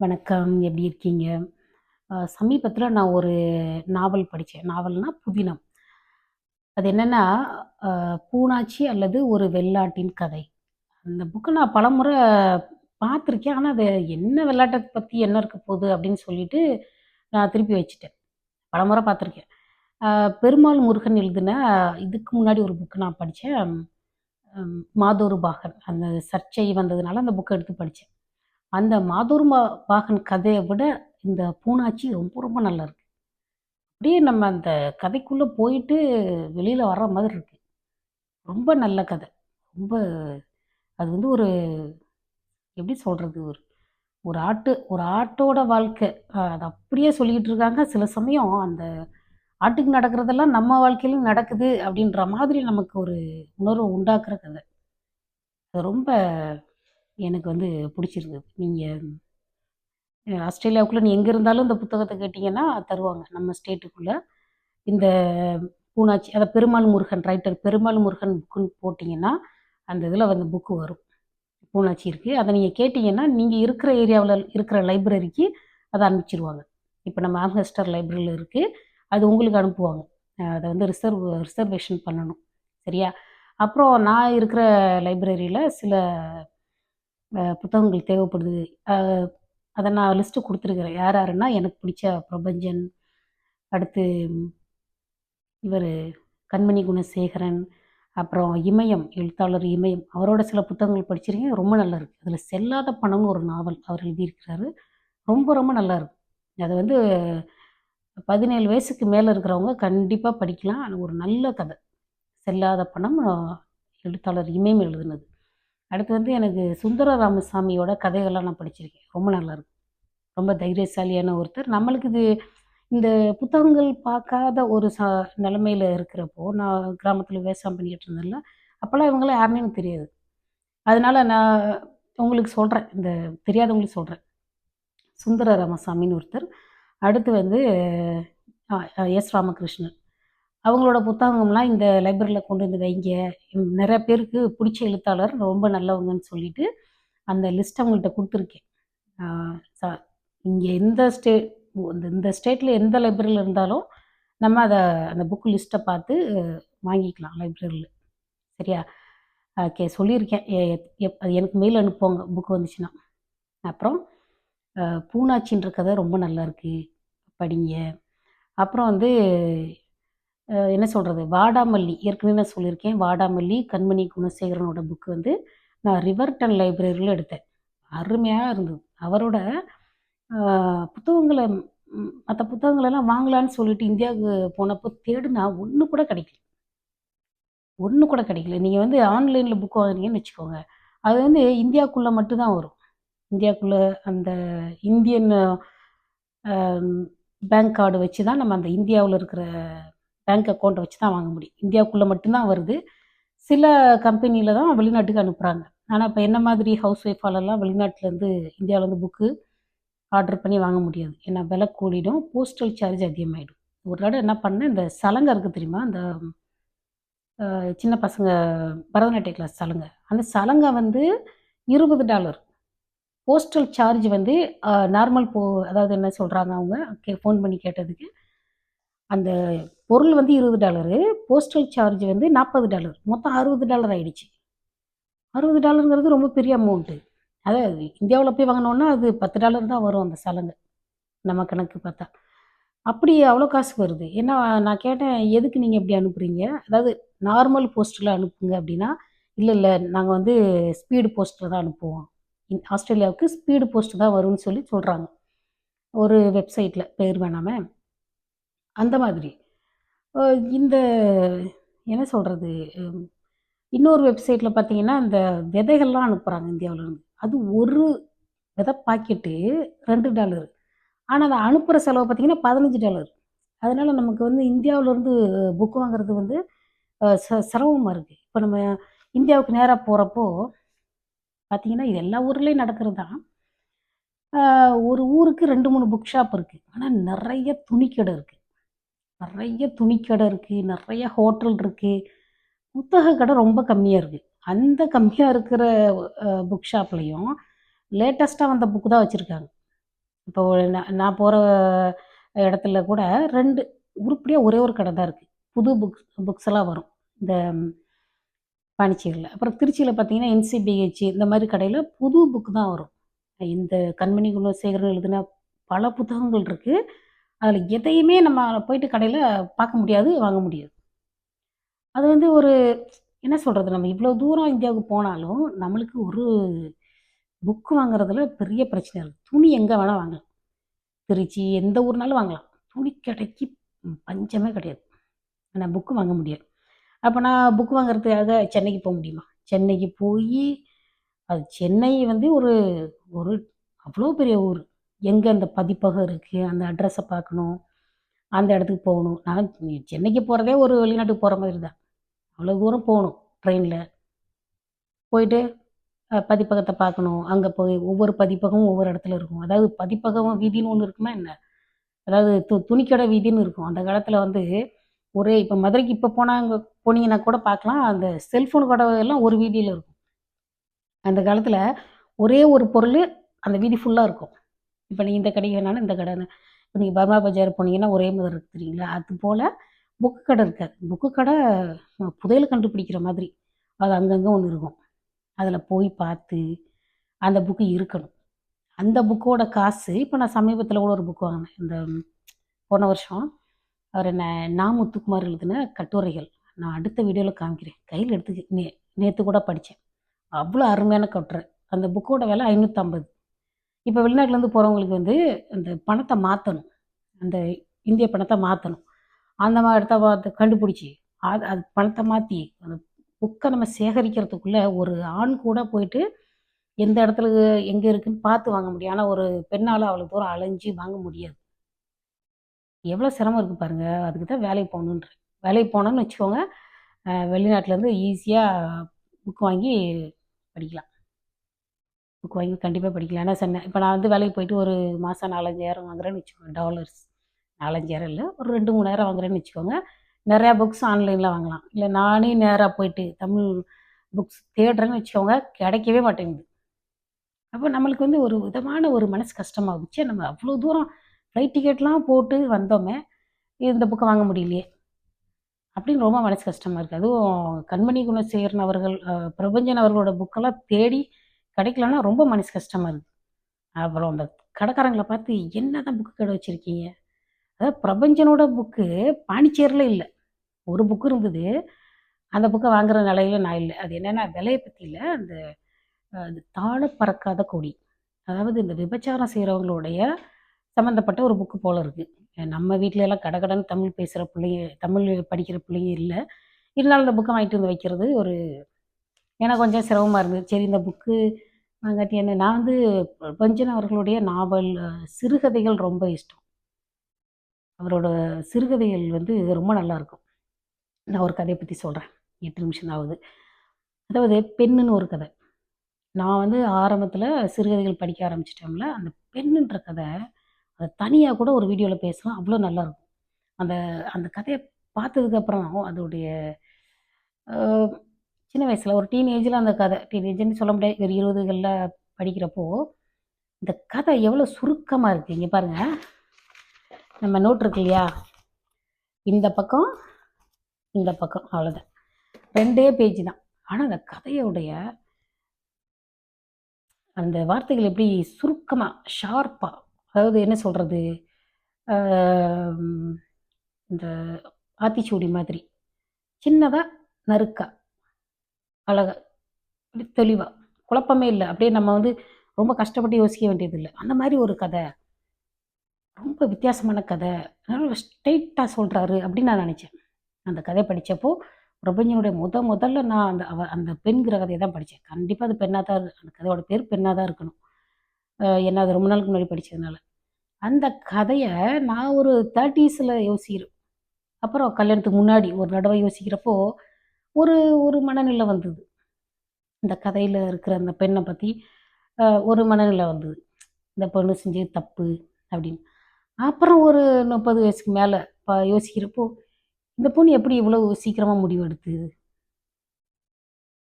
வணக்கம். எப்படி இருக்கீங்க? சமீபத்தில் நான் ஒரு நாவல் படித்தேன் நாவல்னால் புதினம். அது என்னென்னா பூனாச்சி அல்லது ஒரு வெள்ளாட்டின் கதை. அந்த புக்கு நான் பலமுறை பார்த்துருக்கேன். ஆனால் அது என்ன வெள்ளாட்டை பற்றி என்ன இருக்க போகுது அப்படின்னு சொல்லிட்டு, நான் திருப்பி வச்சுட்டேன். பலமுறை பார்த்துருக்கேன். பெருமாள் முருகன் எழுதின இதுக்கு முன்னாடி ஒரு புக்கு நான் படித்தேன் மாதோரு பாகன். அந்த சர்ச்சை வந்ததுனால அந்த புக்கை எடுத்து படித்தேன் அந்த மாதுர்மா பாகன் கதையை விட, இந்த பூனாச்சி ரொம்ப ரொம்ப நல்லாருக்கு. அப்படியே நம்ம அந்த கதைக்குள்ளே போயிட்டு வெளியில் வர்ற மாதிரி இருக்கு. ரொம்ப நல்ல கதை. ரொம்ப அது வந்து ஒரு எப்படி சொல்கிறது ஒரு ஒரு ஆட்டு ஒரு ஆட்டோட வாழ்க்கை. அது அப்படியே சொல்லிக்கிட்டு இருக்காங்க. சில சமயம் அந்த ஆட்டுக்கு நடக்கிறதெல்லாம் நம்ம வாழ்க்கையிலும் நடக்குது அப்படின்ற மாதிரி நமக்கு ஒரு உணர்வு உண்டாக்குற கதை. அது ரொம்ப எனக்கு வந்து பிடிச்சிருக்கு நீங்கள் ஆஸ்திரேலியாவுக்குள்ளே நீ எங்கே இருந்தாலும் இந்த புத்தகத்தை கேட்டிங்கன்னா தருவாங்க. நம்ம ஸ்டேட்டுக்குள்ளே இந்த பூனாச்சி அதை பெருமாள் முருகன் ரைட்டர் பெருமாள் முருகன் புக்குன்னு போட்டிங்கன்னா அந்த இதில் வந்து புக்கு வரும். பூனாச்சி இருக்குது அதை நீங்கள் கேட்டிங்கன்னா நீங்கள் இருக்கிற ஏரியாவில் இருக்கிற லைப்ரரிக்கு அதை அனுப்பிச்சிருவாங்க இப்போ நம்ம ஆம்ஹெஸ்டர் லைப்ரரியில் இருக்குது அது உங்களுக்கு அனுப்புவாங்க. அதை வந்து ரிசர்வ் ரிசர்வேஷன் பண்ணணும். சரியா? அப்புறம் நான் இருக்கிற லைப்ரரியில் சில புத்தகங்கள் தேவைப்படுது. அதை நான் லிஸ்ட்டு கொடுத்துருக்குறேன் யார் யாருன்னா, எனக்கு பிடிச்ச பிரபஞ்சன், அடுத்து இவர் கண்மணி குணசேகரன், அப்புறம் இமயம், எழுத்தாளர் இமயம். அவரோட சில புத்தகங்கள் படிச்சிருக்கேன். ரொம்ப நல்லாயிருக்கு அதில் செல்லாத பணம்னு ஒரு நாவல் அவர் எழுதியிருக்கிறாரு. ரொம்ப ரொம்ப நல்லாருக்கு. அது வந்து 17 வயசுக்கு மேலே இருக்கிறவங்க கண்டிப்பாக படிக்கலாம். ஒரு நல்ல கதை. செல்லாத பணம் எழுத்தாளர் இமயம் எழுதினது. அடுத்து வந்து எனக்கு சுந்தர ராமசாமியோட கதைகள்லாம் நான் படிச்சிருக்கேன். ரொம்ப நல்லாயிருக்கும் ரொம்ப தைரியசாலியான ஒருத்தர். நம்மளுக்கு இது இந்த புத்தகங்கள் பார்க்காத ஒரு ச நிலமையில் இருக்கிறப்போ, நான் கிராமத்தில் விவசாயம் பண்ணிக்கிட்டு இருந்தேன்ல, அப்போல்லாம் இவங்கலாம் யாருன்னே தெரியாது. அதனால் நான் உங்களுக்கு சொல்கிறேன் இந்த தெரியாதவங்களுக்கு சொல்கிறேன் சுந்தர ராமசாமின்னு ஒருத்தர். அடுத்து வந்து எஸ். ராமகிருஷ்ணன். அவங்களோட புத்தகங்கள்லாம் இந்த லைப்ரரியில் கொண்டு வந்து வைங்க. நிறைய பேருக்கு பிடிச்ச எழுத்தாளர், ரொம்ப நல்லவங்கன்னு சொல்லிட்டு, அந்த லிஸ்ட் அவங்கள்ட்ட கொடுத்துருக்கேன் இங்கே எந்த ஸ்டேட் இந்த ஸ்டேட்டில் எந்த லைப்ரரியில் இருந்தாலும், நம்ம அதை அந்த புக் லிஸ்ட்டை பார்த்து வாங்கிக்கலாம் லைப்ரரியில் சரியா? ஓகே சொல்லியிருக்கேன். எப் அது எனக்கு மெயில் அனுப்புவாங்க புக் வந்துச்சுன்னா. அப்புறம் பூனாச்சின்ற கதை ரொம்ப நல்லாருக்கு. படிங்க. அப்புறம் வந்து என்ன சொல்கிறது வாடாமல்லி ஏற்கனவே நான் சொல்லியிருக்கேன். வாடாமல்லி, கண்மணி குணசேகரனோட புக் வந்து நான் ரிவர்டன் லைப்ரரியில் எடுத்தேன். அருமையாக இருந்தது. அவரோட புத்தகங்களை மற்ற புத்தகங்களெல்லாம் வாங்கலான்னு சொல்லிட்டு இந்தியாவுக்கு போனப்போ தேடுனா ஒன்று கூட கிடைக்கல. ஒன்று கூட கிடைக்கல. நீங்கள் வந்து ஆன்லைனில் புக் வாங்குனீங்கன்னு வச்சுக்கோங்க. அது வந்து இந்தியாவுக்குள்ளே மட்டும் தான் வரும். இந்தியாவுக்குள்ளே அந்த இந்தியன் பேங்க் கார்டு வச்சு தான் நம்ம அந்த இந்தியாவில் இருக்கிற பேங்க் அக்கௌண்ட் வச்சு தான் வாங்க முடியும். இந்தியாவுக்குள்ளே மட்டும்தான் வருது. சில கம்பெனியில் தான் வெளிநாட்டுக்கு அனுப்புகிறாங்க ஆனால் இப்போ என்ன மாதிரி ஹவுஸ் ஒய்ஃபாலெல்லாம் வெளிநாட்டிலேருந்து இந்தியாவிலேருந்து புக்கு ஆர்டர் பண்ணி வாங்க முடியாது. ஏன்னா விலை கூடிடும். போஸ்டல் சார்ஜ் அதிகமாகிடும் ஒரு தடவை என்ன பண்ணேன், இந்த சலங்கை இருக்குது தெரியுமா? அந்த சின்ன பசங்க பரதநாட்டிய கிளாஸ் சலங்கை அந்த சலங்கை வந்து $20 போஸ்டல் சார்ஜ் வந்து நார்மல் போ அதாவது என்ன சொல்கிறாங்க அவங்க கே ஃபோன் பண்ணி கேட்டதுக்கு, அந்த பொருள் வந்து $20 போஸ்டல் சார்ஜ் வந்து $40 மொத்தம் அறுபது டாலர் ஆகிடுச்சு அறுபது டாலருங்கிறது ரொம்ப பெரிய அமௌண்ட்டு. அதாவது இந்தியாவில் போய் வாங்குனோம்னா, அது $10 தான் வரும் அந்த சலங்க. நம்ம கணக்கு பார்த்தா. அப்படி அவ்வளோ காசு வருது. ஏன்னா நான் கேட்டேன், "எதுக்கு நீங்கள் இப்படி அனுப்புகிறீங்க அதாவது நார்மல் போஸ்ட்டில் அனுப்புங்க அப்படின்னா, இல்லை இல்லை நாங்கள் வந்து ஸ்பீடு போஸ்ட்டில் தான் அனுப்புவோம். ஆஸ்திரேலியாவுக்கு ஸ்பீடு போஸ்ட் தான் வரும்னு" சொல்லி சொல்கிறாங்க ஒரு வெப்சைட்டில் பேர் வேணாமே. அந்த மாதிரி. இந்த என்ன சொல்கிறது இன்னொரு வெப்சைட்டில் பார்த்தீங்கன்னா, இந்த விதைகள்லாம் அனுப்புகிறாங்க இந்தியாவிலேருந்து அது ஒரு விதை பாக்கெட்டு ரெண்டு டாலர். ஆனால் அதை அனுப்புகிற செலவு பார்த்தீங்கன்னா பதினஞ்சு டாலர். அதனால் நமக்கு வந்து இந்தியாவிலேருந்து புக் வாங்குறது வந்து ச சிரமமாக இருக்குது இப்போ நம்ம இந்தியாவுக்கு நேராக போகிறப்போ பார்த்தீங்கன்னா, இது எல்லா ஊர்லேயும் நடக்கிறது தான். ஒரு ஊருக்கு 2, 3 புக் ஷாப் இருக்குது ஆனால் நிறைய துணிக்கடை இருக்குது நிறைய துணிக்கடை இருக்குது நிறைய ஹோட்டல் இருக்குது புத்தக கடை ரொம்ப கம்மியாக இருக்குது அந்த கம்மியாக இருக்கிற புக் ஷாப்லேயும் லேட்டஸ்ட்டாக வந்த புக் தான் வச்சுருக்காங்க. இப்போ நான் நான் போகிற இடத்துல கூட ரெண்டு உருப்படியாக ஒரே ஒரு கடை தான் இருக்குது புது புக்ஸ் புக்ஸ் எல்லாம் வரும். இந்த பாண்டிச்சேரியில். அப்புறம் திருச்சியில் பார்த்தீங்கன்னா என்சிபிஹெச் இந்த மாதிரி கடையில் புது புக்கு தான் வரும். இந்த கண்மணி குணசேகரன் எழுதின பல புத்தகங்கள் இருக்குது அதில் எதையுமே நம்ம போயிட்டு கடையில் பார்க்க முடியாது வாங்க முடியாது. அது வந்து ஒரு என்ன சொல்கிறது நம்ம இவ்வளோ தூரம் இந்தியாவுக்கு போனாலும் நம்மளுக்கு ஒரு புக்கு வாங்குறதுல பெரிய பிரச்சனை இருக்குது துணி எங்கே வேணால் வாங்கலாம். திருச்சி எந்த ஊர்னாலும் வாங்கலாம். துணி கடைக்கு பஞ்சமே கிடையாது. ஆனால் புக்கு வாங்க முடியாது. அப்போ நான் புக் வாங்குறதுக்காக சென்னைக்கு போக முடியுமா? சென்னைக்கு போய் அது சென்னை வந்து ஒரு ஒரு அவ்வளோ பெரிய ஊர். எங்கே அந்த பதிப்பகம் இருக்குது அந்த அட்ரஸை பார்க்கணும். அந்த இடத்துக்கு போகணும். நான் சென்னைக்கு போகிறதே ஒரு வெளிநாட்டுக்கு போகிற மாதிரி தான் அவ்வளோ தூரம் போகணும் ட்ரெயினில் போயிட்டு பதிப்பகத்தை பார்க்கணும். அங்கே போய் ஒவ்வொரு பதிப்பகமும் ஒவ்வொரு இடத்துல இருக்கும். அதாவது பதிப்பகம் வீதின்னு ஒன்று இருக்குமா என்ன? அதாவது து துணிக்கடை வீதின்னு இருக்கும். அந்த காலத்தில் வந்து ஒரே இப்போ மதுரைக்கு இப்போ போனால் அங்கே போனீங்கன்னா கூட பார்க்கலாம். அந்த செல்ஃபோன் கடை எல்லாம் ஒரு வீதியில் இருக்கும். அந்த காலத்தில் ஒரே ஒரு பொருள் அந்த வீதி ஃபுல்லாக இருக்கும். இப்போ நீங்கள் இந்த கடை வேணாலும் இந்த கடை இப்போ நீங்கள் பர்மா பஜார் போனீங்கன்னா ஒரே மாதிரி இருக்கு தெரியுங்களா? அது போல் புக்கு கடை இருக்காது புக்கு கடை அஹ், புதையல் கண்டுபிடிக்கிற மாதிரி. அது அங்கங்கே ஒன்று இருக்கும். அதில் போய் பார்த்து அந்த புக்கு இருக்கணும். அந்த புக்கோட காசு இப்போ நான் சமீபத்தில் கூட ஒரு புக் வாங்கினேன். இந்த போன வருஷம். அவர் என்ன நா முத்துக்குமார் எழுதின கட்டுரைகள். நான் அடுத்த வீடியோவில் காமிக்கிறேன். கையில் எடுத்து நே நேற்று கூட படித்தேன் அவ்வளோ அருமையான கட்டுரை. அந்த புக்கோட விலை ஐநூற்றம்பது இப்போ வெளிநாட்டிலேருந்து போகிறவங்களுக்கு வந்து அந்த பணத்தை மாற்றணும் அந்த இந்திய பணத்தை மாற்றணும் அந்த மாதிரி இடத்த பார்த்து கண்டுபிடிச்சி அது அது பணத்தை மாற்றி அந்த புக்கை நம்ம சேகரிக்கிறதுக்குள்ளே ஒரு ஆண் கூட போயிட்டு எந்த இடத்துல எங்கே இருக்குன்னு பார்த்து வாங்க முடியும். ஆனால் ஒரு பெண்ணால் அவ்வளோ தூரம் அலைஞ்சு வாங்க முடியாது. எவ்வளோ சிரமம் இருக்குது பாருங்கள் அதுக்கு தான் வேலைக்கு போகணுன்ற வேலைக்கு போனோம்னு வச்சுக்கோங்க. வெளிநாட்டிலேருந்து ஈஸியாக புக் வாங்கி படிக்கலாம். புக் வாங்கி கண்டிப்பாக படிக்கலாம். ஏன்னா சொன்னேன் இப்போ நான் வந்து வேலைக்கு போயிட்டு ஒரு மாதம் நாலஞ்சாயிரம் வாங்குறேன்னு வச்சுக்கோங்க. டாலர்ஸ் நாலஞ்சாயிரம் இல்லை ஒரு ரெண்டு மூணாயிரம் வாங்குறேன்னு வச்சுக்கோங்க. நிறையா புக்ஸ் ஆன்லைனில் வாங்கலாம். இல்லை நானே நேராக போயிட்டு தமிழ் புக்ஸ் தேடுறேன்னு வச்சுக்கோங்க கிடைக்கவே மாட்டேங்குது. அப்போ நம்மளுக்கு வந்து ஒரு விதமான ஒரு மனசு கஷ்டமாகுச்சு. நம்ம அவ்வளோ தூரம் ஃப்ளைட் டிக்கெட்லாம் போட்டு வந்தோமே இந்த புக்கை வாங்க முடியலையே. அப்படின்னு ரொம்ப மனசு கஷ்டமாக இருக்குது அதுவும் கண்மணி குணசேகரன் அவர்கள் பிரபஞ்சன் அவர்களோட புக்கெல்லாம் தேடி கிடைக்கலன்னா ரொம்ப மனசு கஷ்டமாக இருக்குது அப்புறம் அந்த கடைக்காரங்களை பார்த்து என்ன தான் புக்கு கடை வச்சுருக்கீங்க? அதாவது பிரபஞ்சனோட புக்கு பாண்டிச்சேரியில் இல்லை. ஒரு புக்கு இருந்தது. அந்த புக்கை வாங்குற நிலையில நான் இல்லை. அது என்னென்னா விலையை பற்றியில் அந்த தாழ பறக்காத கொடி. அதாவது இந்த விபச்சாரம் செய்கிறவங்களுடைய சம்மந்தப்பட்ட ஒரு புக்கு போல் இருக்குது நம்ம வீட்டிலலாம் எல்லாம் கடகடன்னு தமிழ் பேசுகிற பிள்ளைங்க தமிழ் படிக்கிற பிள்ளைங்க இல்லை. இருந்தாலும் இந்த புக்கை வாங்கிட்டு வந்து வைக்கிறது ஒரு ஏன்னா கொஞ்சம் சிரமமாக இருந்தது. சரி இந்த புக்கு அங்காட்டி என்ன நான் வந்து பஞ்சன் அவர்களுடைய நாவல் சிறுகதைகள் ரொம்ப இஷ்டம். அவரோட சிறுகதைகள் வந்து ரொம்ப நல்லா இருக்கும். நான் ஒரு கதையை பற்றி சொல்கிறேன் எட்டு நிமிஷம் ஆகுது அதாவது பெண்ணுன்னு ஒரு கதை. நான் வந்து ஆரம்பத்தில் சிறுகதைகள் படிக்க ஆரம்பிச்சிட்டோம்ல அந்த பெண்ணுன்ற கதை அதை தனியாக கூட ஒரு வீடியோவில் பேசலாம் அவ்வளோ நல்லாயிருக்கும் அந்த அந்த கதையை பார்த்ததுக்கப்புறம் அதோடைய சின்ன வயசில் ஒரு டீனேஜில் அந்த கதை டீனேஜ்னு சொல்ல முடியாது ஒரு இருபதுகளில் படிக்கிறப்போ இந்த கதை எவ்வளோ சுருக்கமாக இருக்குது இங்கே பாருங்கள் நம்ம நோட் இருக்கு இல்லையா? இந்த பக்கம் இந்த பக்கம் அவ்வளோதான் ரெண்டே பேஜ் தான். ஆனால் அந்த கதையோடைய அந்த வார்த்தைகள் எப்படி சுருக்கமாக ஷார்ப்பாக அதாவது என்ன சொல்கிறது இந்த ஆத்திச்சூடி மாதிரி சின்னதாக நறுக்கா. அழகாக அப்படி தெளிவாக குழப்பமே இல்லை. அப்படியே நம்ம வந்து ரொம்ப கஷ்டப்பட்டு யோசிக்க வேண்டியதில்லை. அந்த மாதிரி ஒரு கதை. ரொம்ப வித்தியாசமான கதை. அதனால ஸ்ட்ரெயிட்டாக சொல்கிறாரு அப்படின்னு நான் நினச்சேன். அந்த கதை படித்தப்போ பிரபஞ்சனுடைய முத முதல்ல நான் அந்த அவ அந்த பெண்கிற கதையை தான் படித்தேன் கண்டிப்பாக அது பெண்ணாக தான் அந்த கதையோட பேர் பெண்ணாக தான் இருக்கணும். என்ன அது ரொம்ப நாளுக்கு முன்னாடி படித்ததுனால அந்த கதையை நான் ஒரு தேர்ட்டீஸில் யோசிக்கிறேன். அப்புறம் கல்யாணத்துக்கு முன்னாடி ஒரு தடவை யோசிக்கிறப்போ ஒரு ஒரு மனநிலை வந்தது. இந்த கதையில் இருக்கிற அந்த பெண்ணை பற்றி ஒரு மனநிலை வந்தது. இந்த பொண்ணு செஞ்சது தப்பு அப்படின்னு. அப்புறம் ஒரு முப்பது வயசுக்கு மேலே யோசிக்கிறப்போ இந்த பொண்ணு எப்படி இவ்வளோ சீக்கிரமாக முடிவு எடுத்தது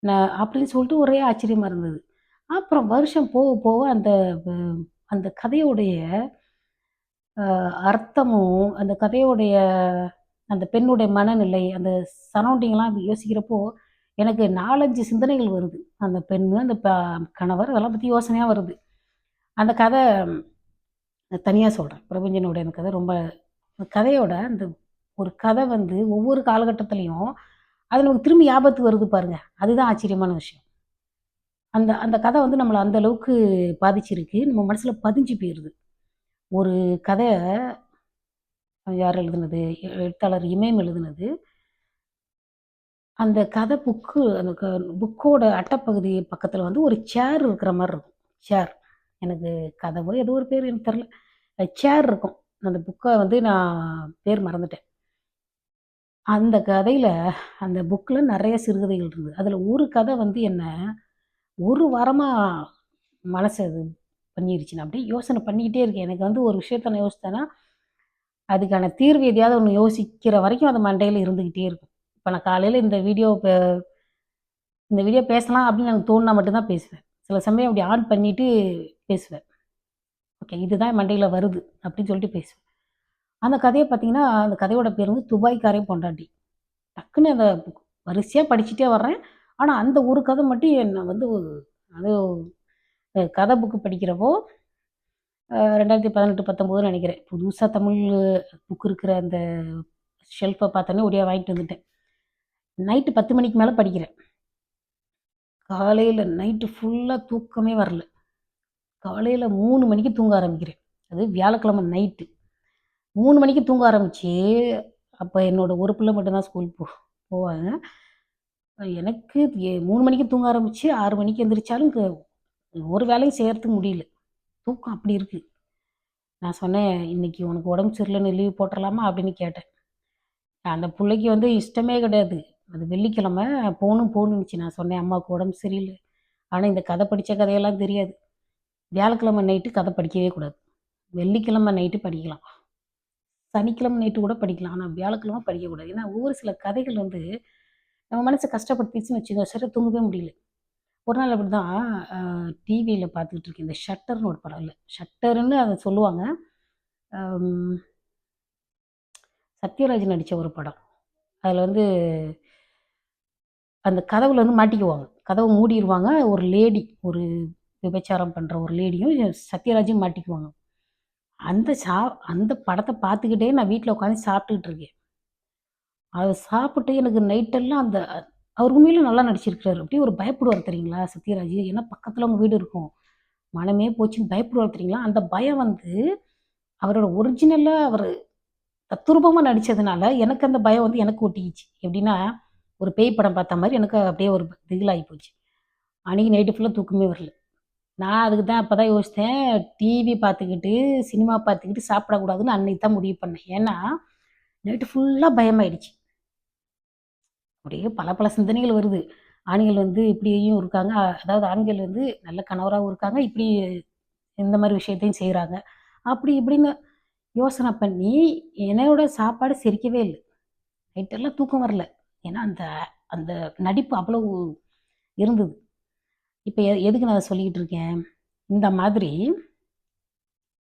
நான் அப்படின்னு சொல்லிட்டு ஒரே ஆச்சரியமாக இருந்தது. அப்புறம் வருஷம் போக போக அந்த அந்த கதையுடைய அர்த்தமும் அந்த கதையுடைய அந்த பெண்ணுடைய மனநிலை அந்த சரௌண்டிங்லாம் யோசிக்கிறப்போ எனக்கு நாலஞ்சு சிந்தனைகள் வருது. அந்த பெண்ணு அந்த ப- கணவர் அதெல்லாம் பற்றி யோசனையாக வருது. அந்த கதை தனியாக சொல்கிறேன் பிரபஞ்சனுடைய அந்த கதை ரொம்ப கதையோட அந்த ஒரு கதை வந்து ஒவ்வொரு காலகட்டத்துலேயும் அது நமக்கு திரும்பி ஆபத்து வருது பாருங்கள் அதுதான் ஆச்சரியமான விஷயம். அந்த அந்த கதை வந்து நம்மளை அந்த அளவுக்கு பாதிச்சிருக்கு. நம்ம மனசில் பதிஞ்சு போயிடுது ஒரு கதை யார் எழுதுனது? எழுத்தாளர் இமயம் எழுதுனது. அந்த கதை புக்கு அந்த புக்கோட அட்டைப்பகுதி பக்கத்தில் வந்து ஒரு சேர் இருக்கிற மாதிரி இருக்கும். சேர் எனக்கு கதவோ ஏதோ ஒரு பேர் எனக்கு தெரில சேர் இருக்கும். அந்த புக்கை வந்து நான் பேர் மறந்துட்டேன். அந்த கதையில் அந்த புக்கில் நிறைய சிறுகதைகள் இருந்தது. அதில் ஒரு கதை வந்து என்ன ஒரு வாரமாக மனசு அது பண்ணிருச்சு நான் அப்படியே யோசனை பண்ணிக்கிட்டே இருக்கேன். எனக்கு வந்து ஒரு விஷயத்த நான் யோசித்தேன்னா அதுக்கான தீர்வு எதையாவது ஒன்று யோசிக்கிற வரைக்கும் அது மண்டையில் இருந்துக்கிட்டே இருக்கும். இப்போ நான் காலையில் இந்த வீடியோ இந்த வீடியோ பேசலாம் அப்படின்னு எனக்கு தோணுனா மட்டும்தான் பேசுவேன். சில சமயம் அப்படி ஆன் பண்ணிட்டு பேசுவேன். ஓகே இதுதான் மண்டையில் வருது அப்படின்னு சொல்லிட்டு பேசுவேன். அந்த கதையை பார்த்தீங்கன்னா அந்த கதையோட பேர் வந்து துபாய்க்காரையும் பொண்டாட்டி. டக்குன்னு அந்த வரிசையாக படிச்சுட்டே வர்றேன். ஆனால் அந்த ஒரு கதை மட்டும் என்னை வந்து அது கதை புக்கு படிக்கிறப்போ ரெண்டாயிரத்தி பதினெட்டு பத்தொம்போதுன்னு நினைக்கிறேன். புதுசாக தமிழ் புக் இருக்கிற அந்த ஷெல்ஃபை பார்த்தோன்னே ஒடியாக வாங்கிட்டு வந்துட்டேன். நைட்டு பத்து மணிக்கு மேலே படிக்கிறேன். காலையில் நைட்டு ஃபுல்லாக தூக்கமே வரல. காலையில் மூணு மணிக்கு தூங்க ஆரம்பிக்கிறேன். அது வியாழக்கிழமை நைட்டு மூணு மணிக்கு தூங்க ஆரம்பிச்சு அப்போ என்னோடய ஒரு பிள்ளை மட்டும்தான் ஸ்கூல் போ போவாங்க. எனக்கு மூணு மணிக்கு தூங்க ஆரம்பிச்சு ஆறு மணிக்கு எந்திரிச்சாலும் ஒரு வேலையும் செய்கிறதுக்கு முடியல. தூக்கம் அப்படி இருக்குது நான் சொன்னேன் இன்னைக்கு உனக்கு உடம்பு சரியில்லைன்னு லீவ் போட்டுடலாமா அப்படின்னு கேட்டேன். அந்த பிள்ளைக்கு வந்து இஷ்டமே கிடையாது. அது வெள்ளிக்கிழமை போகணும் போகணுன்னுச்சு. நான் சொன்னேன் அம்மாவுக்கு உடம்பு சரியில்லை. ஆனால் இந்த கதை படித்த கதையெல்லாம் தெரியாது. வியாழக்கிழமை நைட்டு கதை படிக்கவே கூடாது. வெள்ளிக்கிழமை நைட்டு படிக்கலாம். சனிக்கிழமை நைட்டு கூட படிக்கலாம். ஆனால் வியாழக்கிழமை படிக்கக்கூடாது. ஏன்னா ஒவ்வொரு சில கதைகள் வந்து நம்ம மனசை கஷ்டப்படுத்திச்சுன்னு வச்சுக்கோ சரி தூங்கவே முடியல. ஒரு நாள் அப்படி தான் டிவியில் பார்த்துக்கிட்டு இருக்கேன். இந்த ஷட்டர்னு ஒரு படம் இல்லை. ஷட்டர்னு அதை சொல்லுவாங்க. சத்யராஜ் நடித்த ஒரு படம். அதில் வந்து அந்த கதவுல வந்து மாட்டிக்குவாங்க. கதவை மூடிடுவாங்க ஒரு லேடி ஒரு விபச்சாரம் பண்ணுற ஒரு லேடியும் சத்யராஜும் மாட்டிக்குவாங்க. அந்த சா அந்த படத்தை பார்த்துக்கிட்டே நான் வீட்டில் உட்காந்து சாப்பிட்டுக்கிட்டு இருக்கேன். அதை சாப்பிட்டு எனக்கு நைட்டெல்லாம் அந்த அவர் உண்மையிலும் நல்லா நடிச்சிருக்கிறாரு. அப்படியே ஒரு பயப்படுவார் தெரியுங்களா சத்யராஜ்? ஏன்னா பக்கத்தில் அவங்க வீடு இருக்கும். மனமே போச்சுன்னு பயப்படுவார் தெரியுங்களா? அந்த பயம் வந்து அவரோட ஒரிஜினலாக அவர் தத்துரூபமாக நடித்ததுனால எனக்கு அந்த பயம் வந்து எனக்கு ஒட்டிக்கிச்சு. எப்படின்னா ஒரு பேய் படம் பார்த்த மாதிரி எனக்கு அப்படியே ஒரு திகிலாகி போச்சு. அன்றைக்கி நைட்டு ஃபுல்லாக தூக்கமே வரல. நான் அதுக்கு தான் அப்போ தான் யோசித்தேன் டிவி பார்த்துக்கிட்டு சினிமா பார்த்துக்கிட்டு சாப்பிடக்கூடாதுன்னு அன்னைக்கு தான் முடிவு பண்ணேன். ஏன்னா நைட்டு ஃபுல்லாக பயமாயிடுச்சு. அப்படியே பல பல சிந்தனைகள் வருது. ஆண்கள் வந்து இப்படியும் இருக்காங்க. அதாவது ஆண்கள் வந்து நல்ல கணவராகவும் இருக்காங்க. இப்படி இந்த மாதிரி விஷயத்தையும் செய்கிறாங்க அப்படி இப்படின்னு யோசனை பண்ணி என்னோட சாப்பாடு செரிக்கவே இல்லை. நைட்டெல்லாம் தூக்கம் வரல. ஏன்னா அந்த அந்த நடிப்பு அவ்வளவு இருந்தது. இப்போ எதுக்கு நான் அதை சொல்லிக்கிட்டு இருக்கேன்? இந்த மாதிரி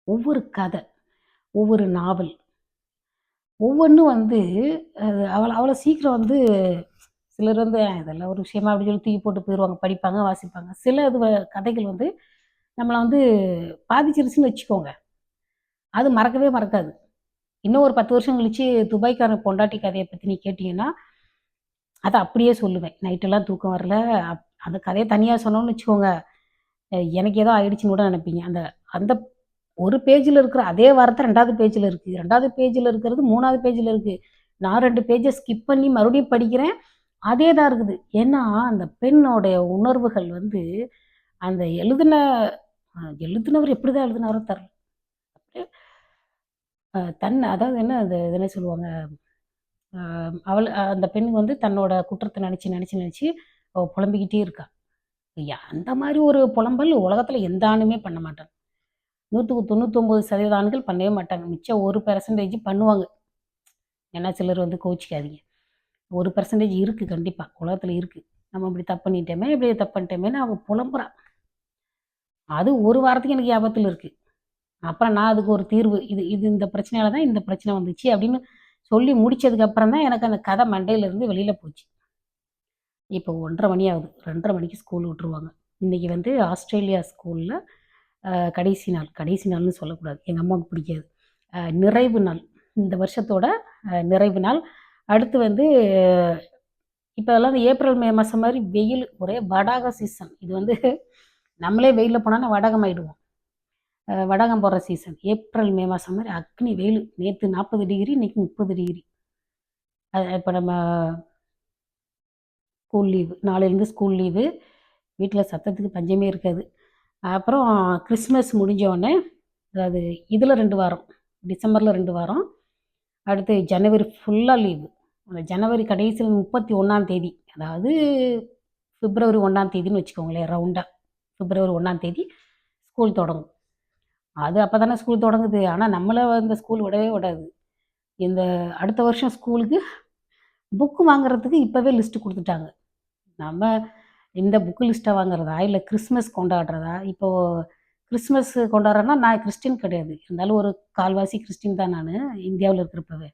ஒவ்வொரு கதை ஒவ்வொரு நாவல் ஒவ்வொன்றும் வந்து அது அவ்வளோ அவ்வளோ சீக்கிரம் வந்து சிலர் வந்து இதெல்லாம் ஒரு விஷயமா? அப்படி சொல்லி தூக்கி போட்டு போயிடுவாங்க படிப்பாங்க வாசிப்பாங்க. சில இது கதைகள் வந்து நம்மளை வந்து பாதிச்சிருச்சுன்னு வச்சுக்கோங்க. அது மறக்கவே மறக்காது. இன்னும் ஒரு பத்து வருஷம் கழிச்சு துபாய்க்காரன் பொண்டாட்டி கதையை பற்றி நீ கேட்டிங்கன்னா அதை அப்படியே சொல்லுவேன். நைட்டெல்லாம் தூக்கம் வரல. அப்- அந்த கதையை தனியாக சொன்னோம்னு வச்சுக்கோங்க. எனக்கு ஏதோ ஆயிடுச்சுன்னு கூட நினைப்பீங்க. அந்த அந்த ஒரு பேஜில் இருக்கிற அதே வார்த்தை ரெண்டாவது பேஜில் இருக்குது ரெண்டாவது பேஜில் இருக்கிறது மூணாவது பேஜில் இருக்குது நான் ரெண்டு பேஜை ஸ்கிப் பண்ணி மறுபடியும் படிக்கிறேன். அதே தான் இருக்குது. ஏன்னா அந்த பெண்ணோடைய உணர்வுகள் வந்து அந்த எழுதின எழுதினவர் எப்படி தான் எழுதினாரோ தரல. தன் அதாவது என்ன அது என்ன சொல்லுவாங்க அவள் அந்த பெண்ணுக்கு வந்து தன்னோட குற்றத்தை நினச்சி நினச்சி நினச்சி அவள் புலம்பிக்கிட்டே இருக்கா. அந்த மாதிரி ஒரு புலம்பல் உலகத்தில் எந்த ஆணுமே பண்ண மாட்டாங்க. நூற்றுக்கு தொண்ணூத்தொம்பது சதவீத ஆண்கள் பண்ணவே மாட்டாங்க. மிச்சம் ஒரு பெர்சன்டேஜ் பண்ணுவாங்க. ஏன்னா சிலர் வந்து கோச்சிக்காதீங்க ஒரு பர்சன்டேஜ் இருக்குது கண்டிப்பாக உலகத்தில் இருக்குது நம்ம இப்படி தப்பு பண்ணிட்டோமே இப்படி தப்பு பண்ணிட்டோமேன்னு அவள் புலம்புறா. அது ஒரு வாரத்துக்கு எனக்கு ஞாபகத்தில் இருக்குது அப்புறம் நான் அதுக்கு ஒரு தீர்வு. இது இது இந்த பிரச்சனையால தான் இந்த பிரச்சனை வந்துச்சு அப்படின்னு சொல்லி முடிச்சதுக்கப்புறம் தான் எனக்கு அந்த கதை மண்டையிலேருந்து வெளியில் போச்சு. இப்போ ஒன்றரை மணி ஆகுது. ரெண்டரை மணிக்கு ஸ்கூல் விட்டுருவாங்க. இன்றைக்கி வந்து ஆஸ்திரேலியா ஸ்கூலில் கடைசி நாள். கடைசி நாள்னு சொல்லக்கூடாது. எங்கள் அம்மாவுக்கு பிடிக்காது. நிறைவு நாள். இந்த வருஷத்தோட நிறைவு நாள். அடுத்து வந்து இப்போ அதெல்லாம் இந்த ஏப்ரல் மே மாதம் மாதிரி வெயில் ஒரே வடாக சீசன் இது வந்து நம்மளே வெயிலில் போனால் வடகம் ஆயிடுவோம். வடகம் போடுற சீசன் ஏப்ரல் மே மாதம் மாதிரி அக்னி வெயில். நேற்று நாற்பது டிகிரி இன்னைக்கு முப்பது டிகிரி. அது இப்போ நம்ம ஸ்கூல் லீவு நாளையிலேருந்து ஸ்கூல் லீவு வீட்டில் சத்தத்துக்கு பஞ்சமே இருக்காது. அப்புறம் கிறிஸ்மஸ் முடிஞ்ச உடனே அதாவது இதில் ரெண்டு வாரம் டிசம்பரில் ரெண்டு வாரம். அடுத்து ஜனவரி ஃபுல்லாக லீவு அந்த ஜனவரி கடைசியில் முப்பத்தி ஒன்றாம் தேதி அதாவது பிப்ரவரி ஒன்றாம் தேதின்னு வச்சுக்கோங்களேன் ரவுண்டாக பிப்ரவரி ஒன்றாம் தேதி ஸ்கூல் தொடங்கும். அது அப்போ தானே ஸ்கூல் தொடங்குது. ஆனால் நம்மளை இந்த ஸ்கூல் விடவே விடாது. இந்த அடுத்த வருஷம் ஸ்கூலுக்கு புக்கு வாங்குறதுக்கு இப்போவே லிஸ்ட்டு கொடுத்துட்டாங்க. நம்ம இந்த புக்கு லிஸ்ட்டை வாங்குறதா? இல்லை கிறிஸ்மஸ் கொண்டாடுறதா? இப்போது கிறிஸ்மஸ் கொண்டாடுறேன்னா நான் கிறிஸ்டின் கிடையாது. இருந்தாலும் ஒரு கால்வாசி கிறிஸ்டின் தான் நான் இந்தியாவில் இருக்கிறப்பவே.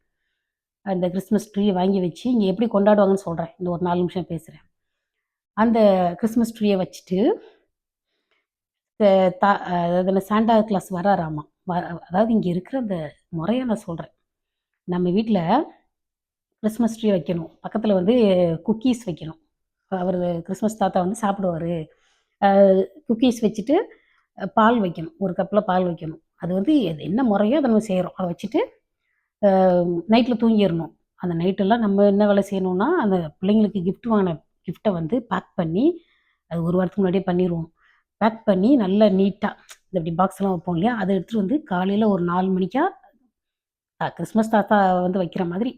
அந்த கிறிஸ்மஸ் ட்ரீயை வாங்கி வச்சு இங்கே எப்படி கொண்டாடுவாங்கன்னு சொல்கிறேன் இந்த ஒரு நாலு நிமிஷம் பேசுகிறேன் அந்த கிறிஸ்மஸ் ட்ரீயை வச்சுட்டு தா அதாவது இந்த சாண்டா கிளாஸ் வராராமா? வ அதாவது இங்கே இருக்கிற அந்த முறையை நான் சொல்கிறேன் நம்ம வீட்டில் கிறிஸ்மஸ் ட்ரீ வைக்கணும். பக்கத்தில் வந்து குக்கீஸ் வைக்கணும். அவர் கிறிஸ்மஸ் தாத்தா வந்து சாப்பிடுவார். குக்கீஸ் வச்சுட்டு பால் வைக்கணும். ஒரு கப்பில் பால் வைக்கணும். அது வந்து எது என்ன முறையோ அதை நம்ம செய்கிறோம் அதை வச்சுட்டு நைட்டில் தூங்கிடணும். அந்த நைட்டெல்லாம் நம்ம என்ன வேலை செய்யணும்னா அந்த பிள்ளைங்களுக்கு கிஃப்ட் வாங்கின கிஃப்ட்டை வந்து பேக் பண்ணி அது ஒரு வாரத்துக்கு முன்னாடியே பண்ணிடுவோம் பேக் பண்ணி நல்லா நீட்டாக இந்த இப்படி பாக்ஸ்லாம் வைப்போம் இல்லையா? அதை எடுத்துகிட்டு வந்து காலையில் ஒரு நாலு மணிக்கா கிறிஸ்மஸ் தாத்தா வந்து வைக்கிற மாதிரி.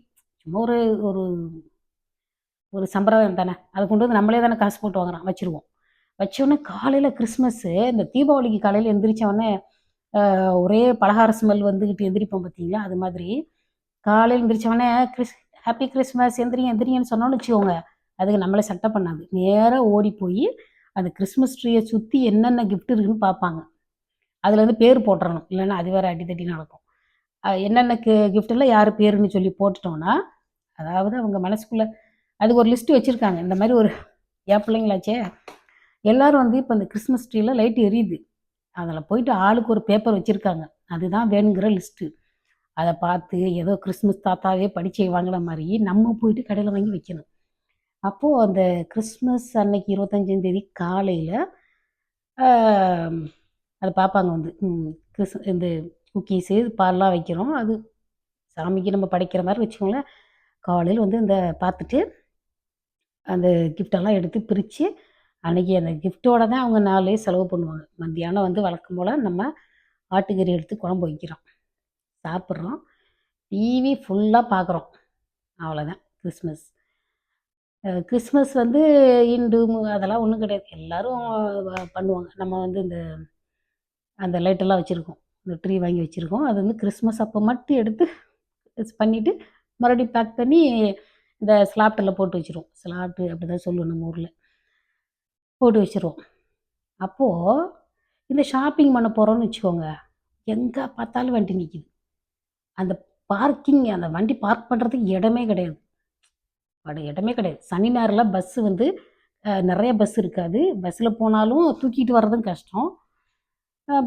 சும்மா ஒரு ஒரு ஒரு சம்பிரதாயம் தானே. அதை கொண்டு வந்து நம்மளே தானே காசு போட்டு வாங்குறோம் வச்சிருவோம். வச்சோடனே காலையில் கிறிஸ்மஸ்ஸு இந்த தீபாவளிக்கு காலையில் எந்திரிச்சோடனே ஒரே பலகார ஸ்மெல் வந்துக்கிட்டு எந்திரிப்போம் பார்த்தீங்களா அது மாதிரி காலையில் எந்திரிச்சவனே கிறிஸ் ஹாப்பி கிறிஸ்மஸ் எந்திரிங்க எந்திரிங்கன்னு சொன்னோன்னு வச்சுக்கோங்க. அதுக்கு நம்மளை சட்டை பண்ணாது. நேராக ஓடி போய் அந்த கிறிஸ்மஸ் ட்ரீயை சுற்றி என்னென்ன கிஃப்ட் இருக்குன்னு பார்ப்பாங்க அதில் வந்து பேர் போட்டுறணும். இல்லைன்னா அது வேற அடித்தடி நடக்கும். என்னென்ன கிஃப்ட்டில் யார் பேருன்னு சொல்லி போட்டுட்டோம்னா அதாவது அவங்க மனசுக்குள்ளே அதுக்கு ஒரு லிஸ்ட்டு வச்சுருக்காங்க. இந்த மாதிரி ஒரு என் பிள்ளைங்களாச்சே? எல்லோரும் வந்து இப்போ இந்த கிறிஸ்மஸ் ட்ரீல லைட் எரியுது. அதில் போயிட்டு ஆளுக்கு ஒரு பேப்பர் வச்சுருக்காங்க. அதுதான் வேணுங்கிற லிஸ்ட்டு அதை பார்த்து ஏதோ கிறிஸ்மஸ் தாத்தாவே படிச்சு வாங்கின மாதிரி நம்ம போயிட்டு கடையில் வாங்கி வைக்கணும். அப்போது அந்த கிறிஸ்மஸ் அன்னைக்கு இருபத்தஞ்சாந்தேதி காலையில் அதை பார்ப்பாங்க வந்து கிறிஸ் இந்த குக்கீஸு பால்லாம் வைக்கிறோம். அது சாமிக்கு நம்ம படைக்கிற மாதிரி வச்சுக்கோங்களேன். காலையில் வந்து இந்த பார்த்துட்டு அந்த கிஃப்டெல்லாம் எடுத்து பிரித்து அன்னைக்கு அந்த கிஃப்ட்டோட தான் அவங்க நாளே செலவு பண்ணுவாங்க. மத்தியானம் வந்து வழக்கம் போல் நம்ம ஆட்டுக்கறி எடுத்து குழம்பு வைக்கிறோம். சாப்பிட்றோம். டிவி ஃபுல்லாக பார்க்குறோம் அவ்வளோதான் கிறிஸ்மஸ் கிறிஸ்மஸ் வந்து இந்து மு- அதெல்லாம் ஒன்றும் கிடையாது. எல்லோரும் பண்ணுவாங்க. நம்ம வந்து இந்த அந்த லைட்டெல்லாம் வச்சுருக்கோம். இந்த ட்ரீ வாங்கி வச்சுருக்கோம். அது வந்து கிறிஸ்மஸ் அப்போ மட்டும் எடுத்து பண்ணிவிட்டு மறுபடியும் பேக் பண்ணி இந்த ஸ்லாப்டில் போட்டு வச்சுருவோம். ஸ்லாப்டு அப்படி தான் சொல்லுவோம் நம்ம ஊரில். போட்டு வச்சுருவோம். அப்போது இந்த ஷாப்பிங் பண்ண போகிறோம்னு வச்சுக்கோங்க. எங்கே பார்த்தாலும் வண்டி நிற்கிது அந்த பார்க்கிங் அந்த வண்டி பார்க் பண்ணுறதுக்கு இடமே கிடையாது. அட இடமே கிடையாது. சனி ஞாயிறுல பஸ்ஸு வந்து நிறைய பஸ் இருக்காது. பஸ்ஸில் போனாலும் தூக்கிட்டு வர்றதும் கஷ்டம்.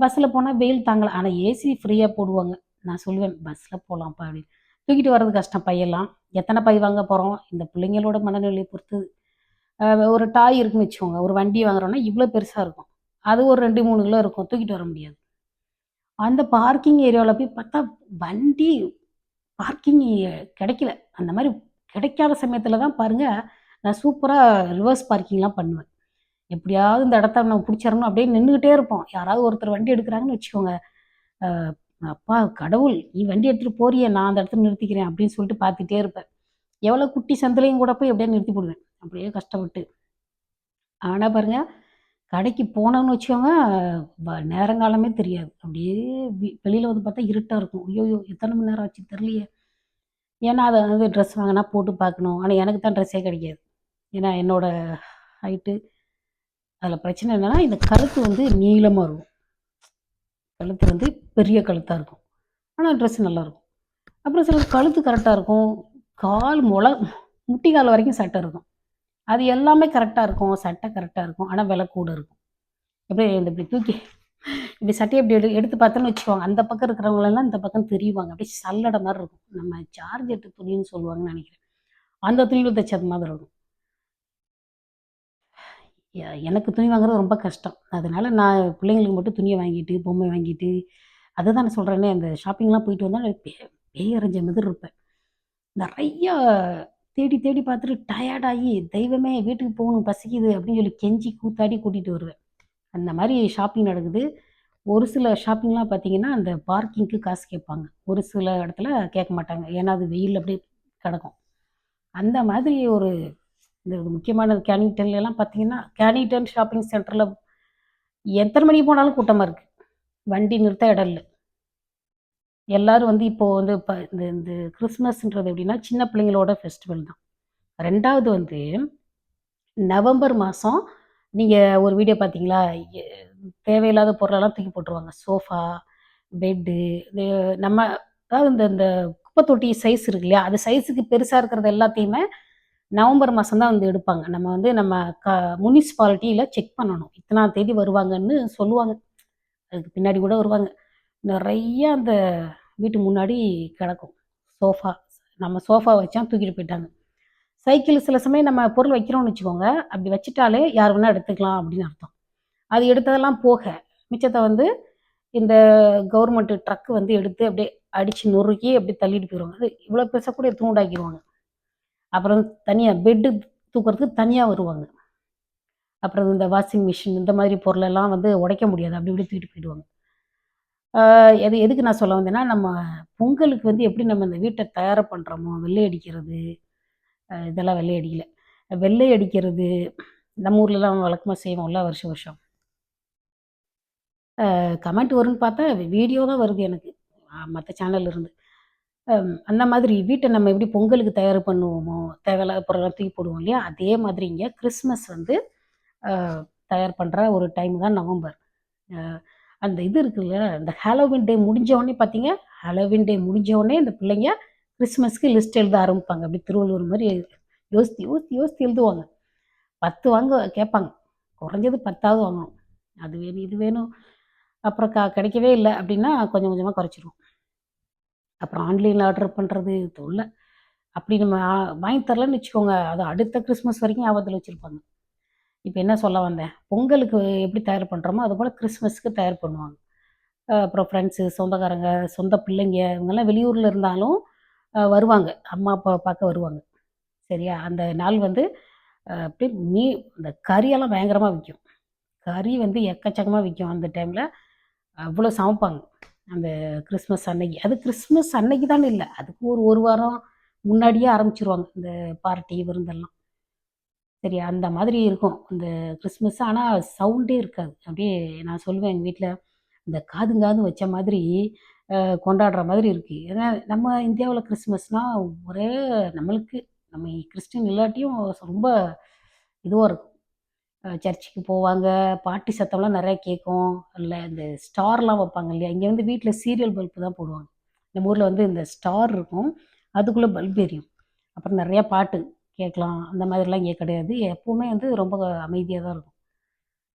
பஸ்ஸில் போனால் வெயில் தாங்கலாம் ஆனால் ஏசி ஃப்ரீயாக போடுவாங்க. நான் சொல்லுவேன் பஸ்ஸில் போகலாம்ப்பா அப்படின்னு. தூக்கிட்டு வர்றது கஷ்டம். பையெல்லாம் எத்தனை பை வாங்க போகிறோம் இந்த பிள்ளைங்களோட மனநிலையை பொறுத்து. ஒரு டாய் இருக்குன்னு வச்சுக்கோங்க. ஒரு வண்டி வாங்குறோன்னா இவ்வளோ பெருசாக இருக்கும். அது ஒரு ரெண்டு மூணு கிலோ இருக்கும். தூக்கிட்டு வர முடியாது. அந்த பார்க்கிங் ஏரியாவில் போய் பார்த்தா வண்டி பார்க்கிங் கிடைக்கல. அந்த மாதிரி கிடைக்காத சமயத்தில் தான் பாருங்கள் நான் சூப்பராக ரிவர்ஸ் பார்க்கிங்லாம் பண்ணுவேன். எப்படியாவது இந்த இடத்த நம்ம பிடிச்சிடணும் அப்படியே நின்றுக்கிட்டே இருப்போம். யாராவது ஒருத்தர் வண்டி எடுக்கிறாங்கன்னு வச்சுக்கோங்க. அப்பா கடவுள் நீ வண்டி எடுத்துகிட்டு போறியே நான் அந்த இடத்துல நிறுத்திக்கிறேன் அப்படின்னு சொல்லிட்டு பார்த்துட்டே இருப்பேன். எவ்வளோ குட்டி சந்திலையும் கூட போய் எப்படியே நிறுத்தி போடுவேன். அப்படியே கஷ்டப்பட்டு. ஆனால் பாருங்கள் கடைக்கு போனோம்னு வச்சுக்கோங்க வ- நேரங்காலமே தெரியாது. அப்படியே வெளியில் வந்து பார்த்தா இருட்டாக இருக்கும். ஐயோ எத்தனை மணி நேரம் ஆச்சு தெரியலையே. ஏன்னா அதை வந்து ட்ரெஸ் வாங்கினா போட்டு பார்க்கணும். ஆனால் எனக்கு தான் ட்ரெஸ்ஸே கிடைக்காது. ஏன்னா என்னோடய ஹைட்டு அதில் பிரச்சனை என்னென்னா இந்த கழுத்து வந்து நீளமாக இருக்கும். கழுத்து வந்து பெரிய கழுத்தாக இருக்கும். ஆனால் ட்ரெஸ் நல்லாயிருக்கும் அப்புறம் சில கழுத்து கரெக்டாக இருக்கும். கால் முள முட்டி கால் வரைக்கும் சட்டை இருக்கும். அது எல்லாமே கரெக்டாக இருக்கும். சட்டை கரெக்டாக இருக்கும். ஆனால் விலை கூட இருக்கும். எப்படி இந்த இப்படி தூக்கி இப்படி சட்டையை இப்படி எடு எடுத்து பார்த்தோன்னு வச்சுக்கோங்க. அந்த பக்கம் இருக்கிறவங்களெல்லாம் இந்த பக்கம் தெரியுவாங்க. அப்படியே சல்லடை மாதிரி இருக்கும். நம்ம சார்ஜெட்டு துணின்னு சொல்லுவாங்கன்னு நினைக்கிறேன். அந்த துணியில் தைச்சது மாதிரி இருக்கும். எ- எனக்கு துணி வாங்குறது ரொம்ப கஷ்டம். அதனால நான் பிள்ளைங்களுக்கு மட்டும் துணியை வாங்கிட்டு பொம்மை வாங்கிட்டு அதுதான் நான் சொல்கிறேனே அந்த ஷாப்பிங்லாம் போயிட்டு வந்தால் பே பேய் அரைஞ்ச மாதிரி இருப்பேன். நிறையா தேடி தேடி பார்த்துட்டு டயர்டாகி தெய்வமே வீட்டுக்கு போகணும் பசிக்குது அப்படின்னு சொல்லி கெஞ்சி கூத்தாடி கூட்டிகிட்டு வருவேன். அந்த மாதிரி ஷாப்பிங் நடக்குது. ஒரு சில ஷாப்பிங்லாம் பார்த்தீங்கன்னா அந்த பார்க்கிங்க்கு காசு கேட்பாங்க. ஒரு சில இடத்துல கேட்க மாட்டாங்க. ஏன்னா அது வெயில் அப்படியே கிடக்கும். அந்த மாதிரி ஒரு இந்த முக்கியமான கேனிங்டன்லாம் பார்த்தீங்கன்னா கேனிங்டன் ஷாப்பிங் சென்டரில் எத்தனை மணிக்கு போனாலும் கூட்டமாக இருக்குது வண்டி நிறுத்த இடம் இல்லை. எல்லாரும் வந்து இப்போது வந்து இப்போ இந்த இந்த கிறிஸ்மஸ்ன்றது எப்படின்னா சின்ன பிள்ளைங்களோட ஃபெஸ்டிவல் தான். ரெண்டாவது வந்து நவம்பர் மாதம் நீங்கள் ஒரு வீடியோ பார்த்தீங்களா தேவையில்லாத பொருளெல்லாம் தூக்கி போட்டுருவாங்க. சோஃபா பெட்டு இது நம்ம அதாவது இந்த இந்த குப்பை தொட்டி சைஸ் இருக்கு இல்லையா? அது சைஸுக்கு பெருசாக இருக்கிறது எல்லாத்தையுமே நவம்பர் மாதம் தான் வந்து எடுப்பாங்க. நம்ம வந்து நம்ம க முனிசிபாலிட்டியில் செக் பண்ணணும். இத்தனாம் தேதி வருவாங்கன்னு சொல்லுவாங்க. அதுக்கு பின்னாடி கூட வருவாங்க. நிறைய அந்த வீட்டு முன்னாடி கிடக்கும். சோஃபா. நம்ம சோஃபா வச்சா தூக்கிட்டு போயிட்டாங்க. சைக்கிள் சில சமயம் நம்ம பொருள் வைக்கிறோம்னு வச்சுக்கோங்க. அப்படி வச்சுட்டாலே யார் வேணால் எடுத்துக்கலாம் அப்படின்னு அர்த்தம். அது எடுத்ததெல்லாம் போக மிச்சத்தை வந்து இந்த கவர்மெண்ட் ட்ரக் வந்து எடுத்து அப்படியே அடித்து நொறுக்கி அப்படியே தள்ளிட்டு போயிடுவாங்க அது இவ்வளோ பெருசாக கூட தூண்டாக்கிடுவாங்க அப்புறம் தனியாக பெட்டு தூக்குறதுக்கு தனியாக வருவாங்க. அப்புறம் இந்த வாஷிங் மிஷின் இந்த மாதிரி பொருளெல்லாம் வந்து உடைக்க முடியாது. அப்படி இப்படி தூக்கிட்டு போயிடுவாங்க. எது எதுக்கு நான் சொல்ல வந்தேன்னா நம்ம பொங்கலுக்கு வந்து எப்படி நம்ம இந்த வீட்டை தயார் பண்ணுறோமோ வெள்ளை அடிக்கிறது இதெல்லாம் வெள்ளை அடிக்கல. வெள்ளை அடிக்கிறது நம்ம ஊர்லலாம் வழக்கமாக செய்வோம்ல வருஷம் வருஷம். கமெண்ட் வரும்னு பார்த்தா வீடியோ தான் வருது எனக்கு மற்ற சேனல் இருந்து. அந்த மாதிரி வீட்டை நம்ம எப்படி பொங்கலுக்கு தயார் பண்ணுவோமோ தேவையில்லாத பொருளெல்லாம் தூக்கி போடுவோம் இல்லையா அதே மாதிரி இங்கே கிறிஸ்மஸ் வந்து தயார் பண்ணுற ஒரு டைம் தான் நவம்பர். அந்த இது இருக்குல்ல அந்த ஹாலோவின் டே முடிஞ்ச உடனே பார்த்தீங்க ஹாலோவின் டே முடிஞ்ச உடனே இந்த பிள்ளைங்க கிறிஸ்மஸ்க்கு லிஸ்ட் எழுத ஆரம்பிப்பாங்க. அப்படி திருவள்ளுவர் மாதிரி யோசித்து யோசித்து யோசித்து எழுதுவாங்க. பத்து வாங்க கேட்பாங்க. குறைஞ்சது பத்தாவது வாங்கணும். அது வேணும் இது வேணும். அப்புறம் க கிடைக்கவே இல்லை அப்படின்னா கொஞ்சம் கொஞ்சமாக குறைச்சிருவோம். அப்புறம் ஆன்லைனில் ஆர்டர் பண்ணுறது தொல்லை. அப்படி நம்ம வாங்கி தரலன்னு வச்சுக்கோங்க. அது அடுத்த கிறிஸ்மஸ் வரைக்கும் ஆபத்தில் வச்சுருப்பாங்க. இப்போ என்ன சொல்ல வந்தேன்? பொங்கலுக்கு எப்படி தயார் பண்ணுறோமோ அது போல் கிறிஸ்மஸ்க்கு தயார் பண்ணுவாங்க. அப்புறம் ஃப்ரெண்ட்ஸு சொந்தக்காரங்க சொந்த பிள்ளைங்க இவங்கெல்லாம் வெளியூரில் இருந்தாலும் வருவாங்க. அம்மா அப்பா பார்க்க வருவாங்க. சரியா? அந்த நாள் வந்து அப்படி அப்படியே மீ இந்த கறியெல்லாம் பயங்கரமாக விற்கும் கறி வந்து எக்கச்சக்கமாக விற்கும் அந்த டைமில் அவ்வளோ சமைப்பாங்க. அந்த கிறிஸ்மஸ் அன்னைக்கு. அது கிறிஸ்மஸ் அன்னைக்கு தானே இல்லை. அதுக்கு ஒரு ஒரு வாரம் முன்னாடியே ஆரம்பிச்சிருவாங்க. இந்த பார்ட்டி விருந்தெல்லாம். சரி அந்த மாதிரி இருக்கும். இந்த கிறிஸ்மஸ் ஆனால் சவுண்டே இருக்காது. அப்படியே நான் சொல்லுவேன் எங்கள் வீட்டில் இந்த காதுங்காது வச்ச மாதிரி கொண்டாடுற மாதிரி இருக்குது ஏன்னா நம்ம இந்தியாவில் கிறிஸ்மஸ்னால் ஒரே நம்மளுக்கு நம்ம கிறிஸ்டின் இல்லாட்டியும் ரொம்ப இதுவாக இருக்கும். சர்ச்சுக்கு போவாங்க பாட்டி சத்தம்லாம் நிறையா கேட்கும். இல்லை இந்த ஸ்டார்லாம் வைப்பாங்க இல்லையா? இங்கே வந்து வீட்டில் சீரியல் பல்ப்பு தான் போடுவாங்க. நம்ம ஊரில் வந்து இந்த ஸ்டார் இருக்கும். அதுக்குள்ளே பல்ப் எரியும். அப்புறம் நிறையா பாட்டு. கேட்கலாம். அந்த மாதிரிலாம் இங்கே கிடையாது. எப்போவுமே வந்து ரொம்ப அமைதியாக தான் இருக்கும்.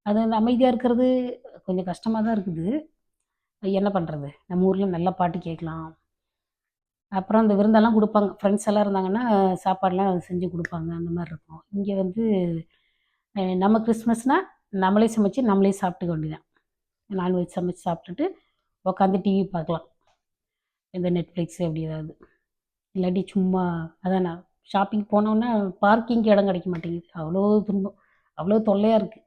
அது அந்த அமைதியாக இருக்கிறது கொஞ்சம் கஷ்டமாக தான் இருக்குது. என்ன பண்ணுறது நம்ம ஊரில் நல்ல பாட்டு கேட்கலாம். அப்புறம் அந்த விருந்தெல்லாம் கொடுப்பாங்க. ஃப்ரெண்ட்ஸ் எல்லாம் இருந்தாங்கன்னா சாப்பாடெலாம் செஞ்சு கொடுப்பாங்க. அந்த மாதிரி இருக்கும். இங்கே வந்து நம்ம கிறிஸ்மஸ்னால் நம்மளே சமைச்சு நம்மளே சாப்பிட்டுக்க வேண்டியதான் நான்வெஜ் சமைச்சு சாப்பிட்டுட்டு உட்காந்து டிவி பார்க்கலாம். இந்த நெட்ஃப்ளிக்ஸ் அப்படி ஏதாவது. இல்லாட்டி சும்மா அதான் நான் ஷாப்பிங் போனோன்னா பார்க்கிங்க்கு இடம் கிடைக்க மாட்டேங்குது. அவ்வளோ துன்பம். அவ்வளோ தொல்லையாக இருக்குது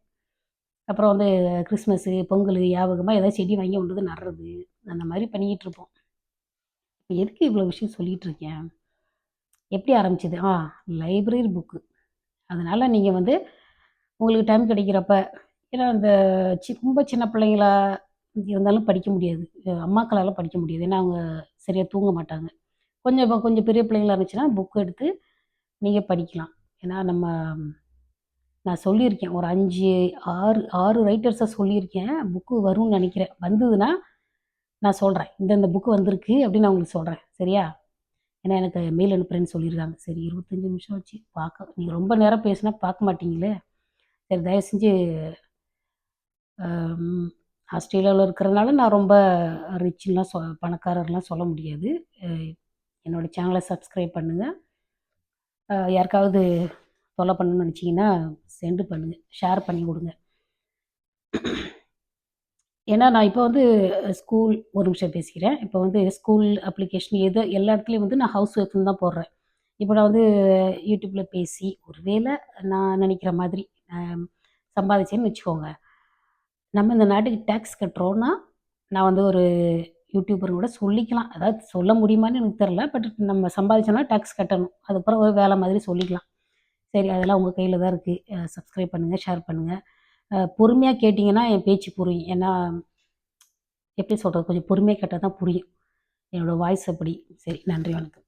அப்புறம் வந்து கிறிஸ்மஸ்ஸு பொங்கல் ஞாபகமாக ஏதாவது செடி வாங்கி கொண்டு வந்து நடுறது அந்த மாதிரி பண்ணிக்கிட்டு இருப்போம். எதுக்கு இவ்வளோ விஷயம் சொல்லிகிட்டு இருக்கேன்? எப்படி ஆரம்பிச்சது? ஆ லைப்ரரி புக்கு அதனால் நீங்கள் வந்து உங்களுக்கு டைம் கிடைக்கிறப்ப ஏன்னா இந்த சி ரொம்ப சின்ன பிள்ளைங்களா இருந்தாலும் படிக்க முடியாது. அம்மாக்களால் படிக்க முடியாது. ஏன்னா அவங்க சரியாக தூங்க மாட்டாங்க. கொஞ்சம் கொஞ்சம் பெரிய பிள்ளைங்களா இருந்துச்சுன்னா புக் எடுத்து நீங்கள் படிக்கலாம். ஏன்னா நம்ம நான் சொல்லியிருக்கேன். ஒரு அஞ்சு ஆறு ஆறு ரைட்டர்ஸை சொல்லியிருக்கேன். புக்கு வரும்னு நினைக்கிறேன். வந்ததுன்னா நான் சொல்கிறேன் இந்தந்த புக்கு வந்திருக்கு அப்படின்னு நான் உங்களுக்கு சொல்கிறேன் சரியா? ஏன்னா எனக்கு மெயில் அனுப்புகிறேன்னு சொல்லியிருக்காங்க. சரி இருபத்தஞ்சி நிமிஷம் வச்சு பார்க்க நீங்கள் ரொம்ப நேரம் பேசினா பார்க்க மாட்டீங்களே? சரி தயவு செஞ்சு ஆஸ்திரேலியாவில் இருக்கிறதுனால நான் ரொம்ப ரிச்லாம் சொ பணக்காரர்லாம் சொல்ல முடியாது. என்னோடய என்னோட சேனலை சப்ஸ்கிரைப் பண்ணுங்கள் யாருக்காவது தொல்லை பண்ணணும்னு நினச்சிங்கன்னா சென்ட் பண்ணுங்கள் ஷேர் பண்ணி கொடுங்க. ஏன்னா நான் இப்போ வந்து ஸ்கூல் ஒரு நிமிஷம் பேசிக்கிறேன். இப்போ வந்து ஸ்கூல் அப்ளிகேஷன் எது எல்லா இடத்துலையும் வந்து நான் ஹவுஸ் ஒர்க்குன்னு தான் போடுறேன். இப்போ நான் வந்து யூடியூப்பில் பேசி ஒருவேளை நான் நினைக்கிற மாதிரி சம்பாதிச்சேன்னு வச்சுக்கோங்க. நம்ம இந்த நாட்டுக்கு டேக்ஸ் கட்டுறோன்னா நான் வந்து ஒரு யூடியூபர் கூட சொல்லிக்கலாம். அதாவது சொல்ல முடியுமான்னு எனக்கு தெரில பட் நம்ம சம்பாதிச்சோன்னா டேக்ஸ் கட்டணும். அதுக்கப்புறம் ஒரு வேலை மாதிரி சொல்லிக்கலாம். சரி அதெல்லாம் உங்கள் கையில் தான் இருக்குது சப்ஸ்கிரைப் பண்ணுங்கள் ஷேர் பண்ணுங்கள் பொறுமையாக கேட்டிங்கன்னா என் பேச்சு புரியும். ஏன்னா எப்படி சொல்கிறது கொஞ்சம் பொறுமையாக கேட்டால் தான் புரியும். என்னோடய வாய்ஸ் அப்படி. சரி நன்றி வணக்கம்.